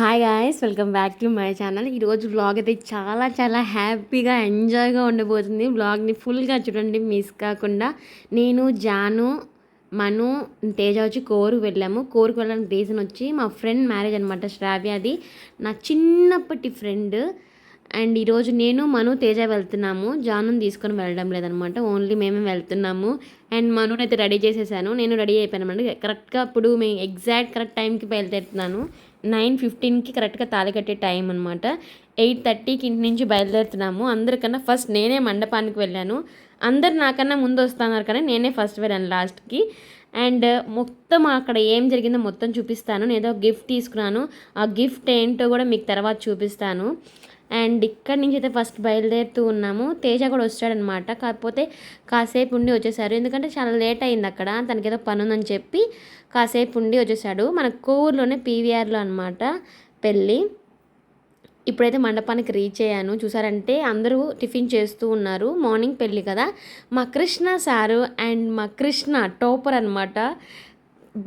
Hi guys welcome back to my channel ఈరోజు vlog అయితే చాలా చాలా హ్యాపీగా ఎంజాయ్గా ఉండబోతుంది. వ్లాగ్ని ఫుల్గా చూడండి మిస్ కాకుండా. నేను జాను మను తేజ వచ్చి కోరు వెళ్ళాము. కోరుకు వెళ్ళడానికి రీజన్ వచ్చి మా ఫ్రెండ్ మ్యారేజ్ అనమాట శ్రావ్య అది. నా చిన్నప్పటి ఫ్రెండ్ అండ్ ఈరోజు నేను మను తేజ వెళ్తున్నాము. జాను తీసుకొని వెళ్ళడం లేదనమాట ఓన్లీ మేమే వెళ్తున్నాము. అండ్ మనునైతే అయితే రెడీ చేసేసాను. నేను రెడీ అయిపోయాను అనమాట కరెక్ట్గా అప్పుడు మేము ఎగ్జాక్ట్ కరెక్ట్ టైంకి బయలుదేరుతున్నాను. నైన్ ఫిఫ్టీన్కి కరెక్ట్గా తాళి కట్టే టైం అనమాట ఎయిట్ థర్టీకి ఇంటి నుంచి బయలుదేరుతున్నాము. అందరికన్నా ఫస్ట్ నేనే మండపానికి వెళ్ళాను. అందరు నాకన్నా ముందు వస్తున్నారు కానీ నేనే ఫస్ట్ వెళ్ళాను లాస్ట్కి. అండ్ మొత్తం అక్కడ ఏం జరిగిందో మొత్తం చూపిస్తాను. నేను ఏదో గిఫ్ట్ తీసుకున్నాను. ఆ గిఫ్ట్ ఏంటో కూడా మీకు తర్వాత చూపిస్తాను. అండ్ ఇక్కడి నుంచి అయితే ఫస్ట్ బయలుదేరుతూ ఉన్నాము. తేజ కూడా వచ్చాడనమాట కాకపోతే కాసేపు ఉండి వచ్చేసారు. ఎందుకంటే చాలా లేట్ అయింది అక్కడ. తనకి ఏదో పని ఉందని చెప్పి కాసేపు ఉండి వచ్చేసాడు. మన కోవూరులోనే పీవీఆర్లో అనమాట పెళ్ళి. ఇప్పుడైతే మండపానికి రీచ్ అయ్యాను. చూసారంటే అందరూ టిఫిన్ చేస్తూ ఉన్నారు. మార్నింగ్ పెళ్ళి కదా. మా కృష్ణ సారు అండ్ మా కృష్ణ టోపర్ అనమాట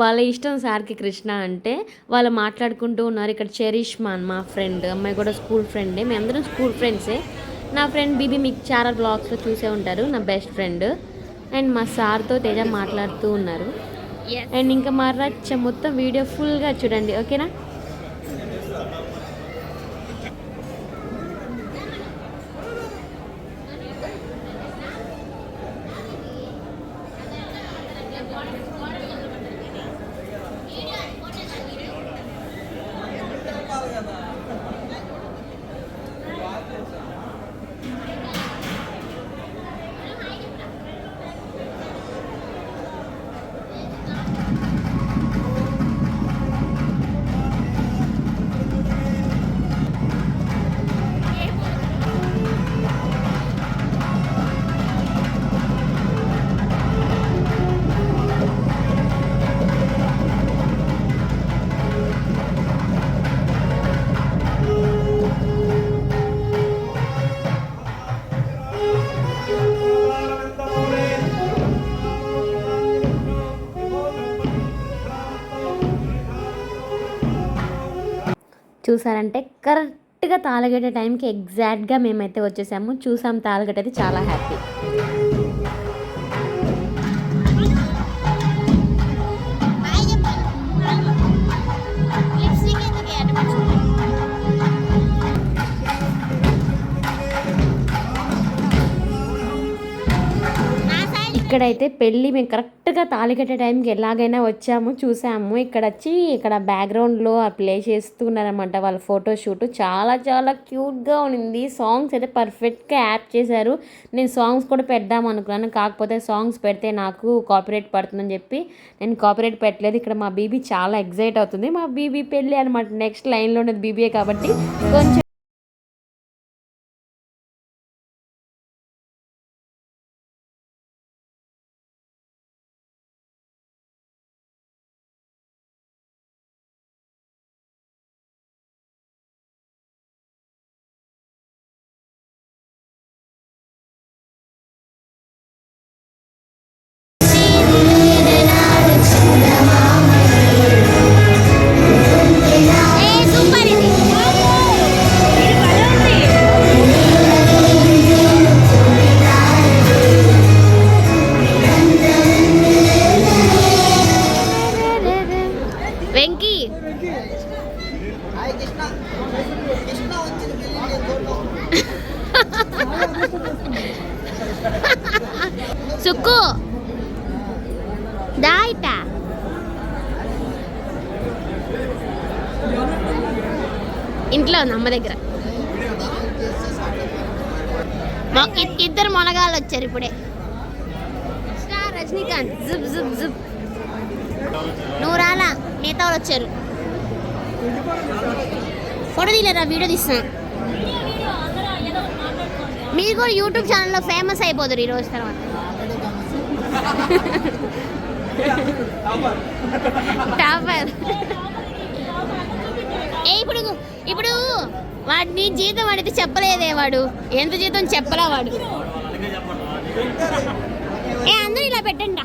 వాళ్ళ ఇష్టం సార్కి కృష్ణ అంటే వాళ్ళు మాట్లాడుకుంటూ ఉన్నారు. ఇక్కడ చెరిష్ మాన్ మా ఫ్రెండ్ అమ్మాయి కూడా స్కూల్ ఫ్రెండే. మేమందరం స్కూల్ ఫ్రెండ్సే. నా ఫ్రెండ్ బీబీ మీకు చాలా బ్లాగ్స్లో చూసే ఉంటారు నా బెస్ట్ ఫ్రెండ్. అండ్ మా సార్తో తేజ మాట్లాడుతూ ఉన్నారు. అండ్ ఇంకా మా రచ్చ మొత్తం వీడియో ఫుల్గా చూడండి ఓకేనా? చూసారంటే కరెక్ట్గా తాళగట్టే టైంకి ఎగ్జాక్ట్గా మేమైతే వచ్చేసాము. చూసాం తాళగట్టేది చాలా హ్యాపీ. ఇక్కడైతే పెళ్ళి మేము కరెక్ట్గా తాళి కట్టే టైంకి ఎలాగైనా వచ్చాము చూసాము. ఇక్కడ వచ్చి ఇక్కడ బ్యాక్గ్రౌండ్లో ప్లే చేస్తున్నారన్నమాట వాళ్ళ ఫోటో షూట్ చాలా చాలా క్యూట్గా ఉంది సాంగ్స్ అయితే పర్ఫెక్ట్గా యాప్ చేశారు. నేను సాంగ్స్ కూడా పెడదాం అనుకున్నాను. కాకపోతే సాంగ్స్ పెడితే నాకు కాపీరేట్ పడుతుందని చెప్పి నేను కాపీరేట్ పెట్టలేదు. ఇక్కడ మా బీబీ చాలా ఎగ్జైట్ అవుతుంది. మా బీబీ పెళ్ళి అనమాట నెక్స్ట్ లైన్లో ఉన్నది బీబీఏ కాబట్టి కొంచెం వెంకీ. సుక్కు. దాయిట ఇంట్లో ఉంది అమ్మ దగ్గర. ఇద్దరు మొనగాళ్ళు వచ్చారు ఇప్పుడే. స్టార్ రజనీకాంత్. జుబ్ జుబ్ జుబ్. నువ్వు రాలా మిగతా వాళ్ళు వచ్చారు. ఫోటో తీయలేరా వీడియో తీస్తాను మీరు కూడా యూట్యూబ్ ఛానల్లో ఫేమస్ అయిపోతారు ఈ రోజు తర్వాత. టాపర్. ఏ ఇప్పుడు ఇప్పుడు వాడిని జీతం అడిగితే చెప్పలేదే వాడు. ఎంత జీతం చెప్పలా వాడు? ఏ అందరూ ఇలా పెట్టండి?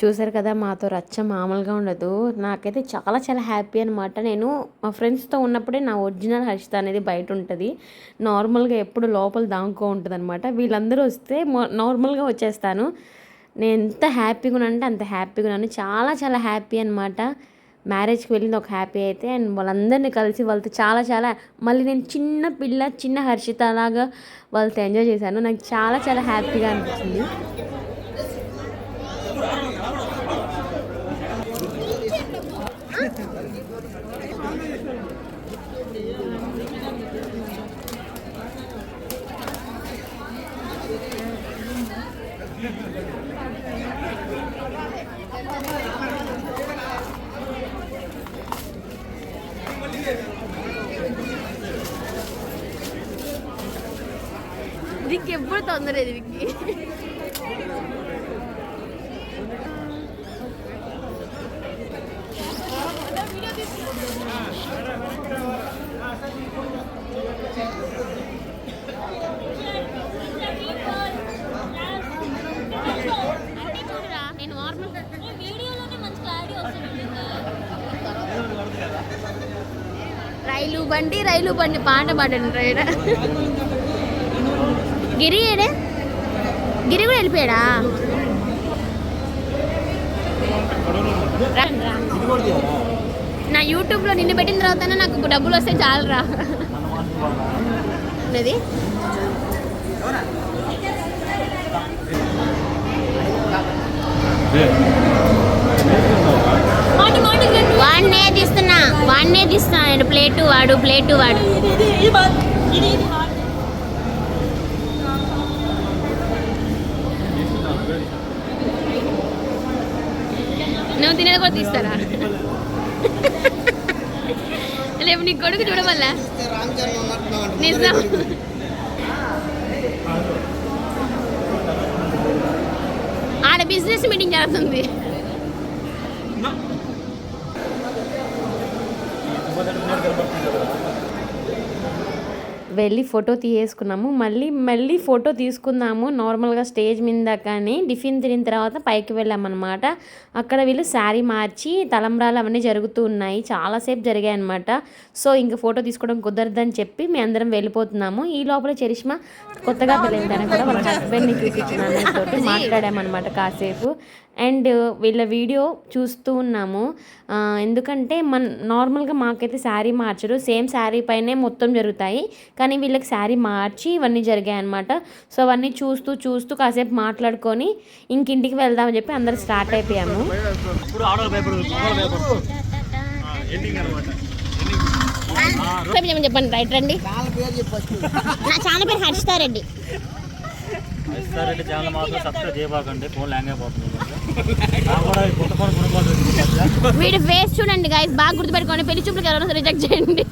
చూసారు కదా మాతో రచ్చ మామూలుగా ఉండదు. నాకైతే చాలా చాలా హ్యాపీ అనమాట నేను మా ఫ్రెండ్స్తో ఉన్నప్పుడే నా ఒరిజినల్ హర్షిత అనేది బయట ఉంటుంది. నార్మల్గా ఎప్పుడు లోపల దాంకో ఉంటుంది అనమాట వీళ్ళందరూ వస్తే నార్మల్గా వచ్చేస్తాను. నేను ఎంత హ్యాపీగా ఉన్నానంటే అంత హ్యాపీగా ఉన్నాను. చాలా చాలా హ్యాపీ అనమాట మ్యారేజ్కి వెళ్ళింది ఒక హ్యాపీ అయితే అండ్ వాళ్ళందరినీ కలిసి వాళ్ళతో చాలా చాలా మళ్ళీ నేను చిన్న పిల్ల చిన్న హర్షిత లాగా వాళ్ళతో ఎంజాయ్ చేశాను. నాకు చాలా చాలా హ్యాపీగా అనిపించింది. తొందర లేదు విక్కి నేను రైలు బండి రైలు బండి పాట పాడండి రైడ గిరి ఏడే గిరి కూడా వెళ్ళిపోయాడా. నా యూట్యూబ్లో నిన్ను పెట్టిన తర్వాత నాకు డబ్బులు వస్తే చాలురా అది వాడినే తీస్తున్నా వాడినే తీస్తున్నా నేను ప్లేటు వాడు ప్లేటు వాడు నువ్వు తినేది కూడా తీస్తారా? రేపు నీ కొడుకు చూడవల్లా నిజం. ఆడ బిజినెస్ మీటింగ్ జరుగుతుంది. వెళ్ళి ఫోటో తీయేసుకున్నాము. మళ్ళీ మళ్ళీ ఫోటో తీసుకుందాము. నార్మల్గా స్టేజ్ మీద కానీ టిఫిన్ తినిన తర్వాత పైకి వెళ్ళామన్నమాట. అక్కడ వీళ్ళు శారీ మార్చి తలంబ్రాలు అవన్నీ జరుగుతూ ఉన్నాయి. చాలాసేపు జరిగాయి అనమాట సో ఇంక ఫోటో తీసుకోవడం కుదరదని చెప్పి మేము అందరం వెళ్ళిపోతున్నాము. ఈ లోపల చరిష్మా కొత్తగా పెళ్ళిందని కూడా వాళ్ళ హస్బెండ్ని చూపించిన తోటి మాట్లాడామన్నమాట కాసేపు. అండ్ వీళ్ళ వీడియో చూస్తూ ఉన్నాము. ఎందుకంటే మన నార్మల్గా మాకైతే శారీ మార్చరు. సేమ్ శారీ పైనే మొత్తం జరుగుతాయి. కానీ వీళ్ళకి శారీ మార్చి ఇవన్నీ జరిగాయి అనమాట సో అవన్నీ చూస్తూ చూస్తూ కాసేపు మాట్లాడుకొని ఇంకింటికి వెళ్దామని చెప్పి అందరు స్టార్ట్ అయిపోయాము. చెప్పండి రైట్ రండి. నా చాలా పేరు హర్షితారెడ్డి రెడ్డి ఛానల్ మాత్రం సబ్స్క్రైబ్ చేయబాకండి. ఫోన్ ల్యాంగ్ అయిపోతుంది. నాకు కూడా ఈ కొత్త ఫోన్ కొనుక్కోవాలి వీడి ఫేస్ చూడండి గైస్ బాగా గుర్తుపెట్టుకోండి. పెళ్ళి చూపులకు ఎవరైనా రిజెక్ట్ చేయండి.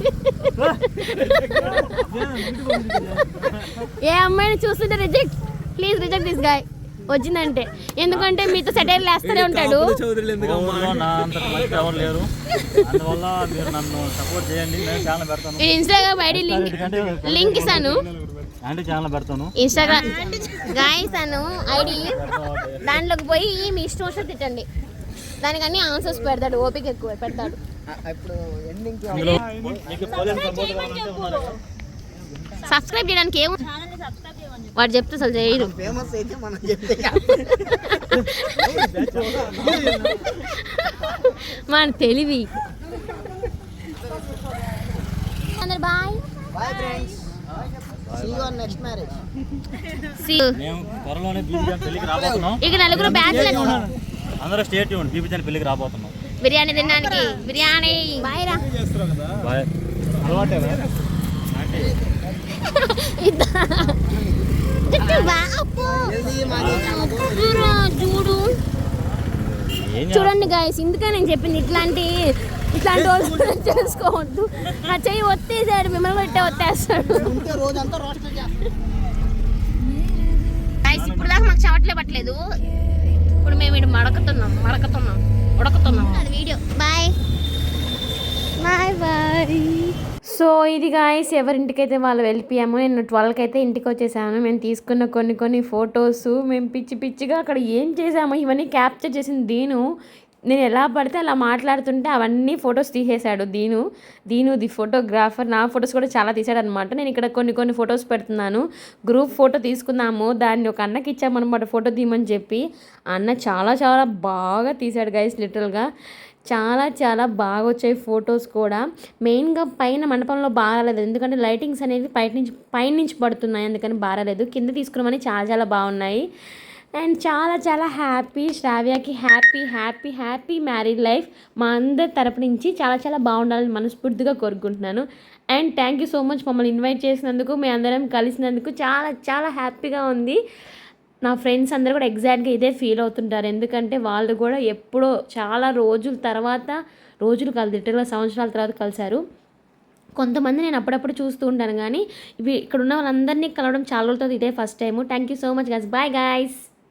ఏ అమ్మాయిని చూస్తుంటే reject please reject this guy వచ్చిందంటే. ఎందుకంటే మీతో సెటైల్ వేస్తూనే ఉంటాడు. ఇన్స్టాగ్రామ్ ఐడి లింక్ లింక్ ఇస్తాను. యాంటీ ఛానల్ పెడతాను. ఇన్స్టాగ్రామ్ గాయస్ అను ఐడి దాంట్లోకి పోయి మీ ఇష్టం వచ్చినట్టు తిట్టండి. దానికన్నీ ఆన్సర్స్ పెడతాడు ఓపిక ఎక్కువ పెడతాడు. సబ్స్క్రైబ్ చేయడానికి ఏం వాడు చెప్తే అసలు చేయడు. ఫేమస్ అయితే మనం చెప్తే మన తెలివి. అందరు బాయ్. బాయ్ ఫ్రెండ్స్ ఇక నలుగురు బ్యాచ్లర్ అందరూ స్టేట్ ఇవ్వండి బీబీజాన్ పెళ్ళికి రాబోతున్నాం. బిర్యానీ తినడానికి. బిర్యానీ. బాయ్ రా. బాయ్ అలవాటే అంటే చూడు? చూడండి గాయస్ ఇందుకే నేను చెప్పింది ఇట్లాంటి ఇట్లాంటి వాళ్ళు చేసుకోవద్దు. నా చెయ్యి ఒత్తేసాడు మిమ్మల్ని పెట్టే ఒత్తేస్తాడు. రోజంతా రోస్టర్ చేస్తాం. మాకు చెమట్లే పట్టలేదు. ఇప్పుడు మేము ఇటు మడకుతున్నాం మడకుతున్నాం ఉడకుతున్నాం. అది video. Bye bye bye so ఇది గాయస్ ఎవరింటికైతే వాళ్ళు వెళ్ళిపోయాము నేను ట్వెల్వ్కి అయితే ఇంటికి వచ్చేసాను మేము తీసుకున్న కొన్ని కొన్ని ఫొటోస్ మేము పిచ్చి పిచ్చిగా అక్కడ ఏం చేసామో ఇవన్నీ క్యాప్చర్ చేసింది దీను. నేను ఎలా పడితే అలా మాట్లాడుతుంటే అవన్నీ ఫొటోస్ తీసేశాడు దీను. Deenu the photographer. నా ఫొటోస్ కూడా చాలా తీసాడు అనమాట నేను ఇక్కడ కొన్ని కొన్ని ఫొటోస్ పెడుతున్నాను. గ్రూప్ ఫోటో తీసుకున్నాము దాన్ని ఒక అన్నకి ఇచ్చామన్నమాట. ఫోటో తీయమని చెప్పి. అన్న చాలా చాలా బాగా తీశాడు గైస్ లిటరల్గా చాలా చాలా బాగా వచ్చాయి ఫొటోస్ కూడా. మెయిన్గా పైన మండపంలో బాగాలేదు. ఎందుకంటే లైటింగ్స్ అనేవి పైనుంచి పైనుంచి పడుతున్నాయి. అందుకని బాగాలేదు. కింద తీసుకున్నామని చాలా చాలా బాగున్నాయి. అండ్ చాలా చాలా happy శ్రావ్యకి happy happy happy married life మా అందరి తరపు నుంచి చాలా చాలా బాగుండాలని మనస్ఫూర్తిగా కోరుకుంటున్నాను. And thank you so much మమ్మల్ని ఇన్వైట్ చేసినందుకు మీ అందరం కలిసినందుకు చాలా చాలా హ్యాపీగా ఉంది. నా ఫ్రెండ్స్ అందరూ కూడా ఎగ్జాక్ట్గా ఇదే ఫీల్ అవుతుంటారు. ఎందుకంటే వాళ్ళు కూడా ఎప్పుడో చాలా రోజుల తర్వాత రోజులు కలిసి లిటరల్గా సంవత్సరాల తర్వాత కలిశారు. కొంతమంది నేను అప్పుడప్పుడు చూస్తూ ఉంటాను కానీ ఇవి ఇక్కడ ఉన్న వాళ్ళందరినీ కలవడం చాలా రోజులతో ఇదే first time. Thank you so much guys bye guys.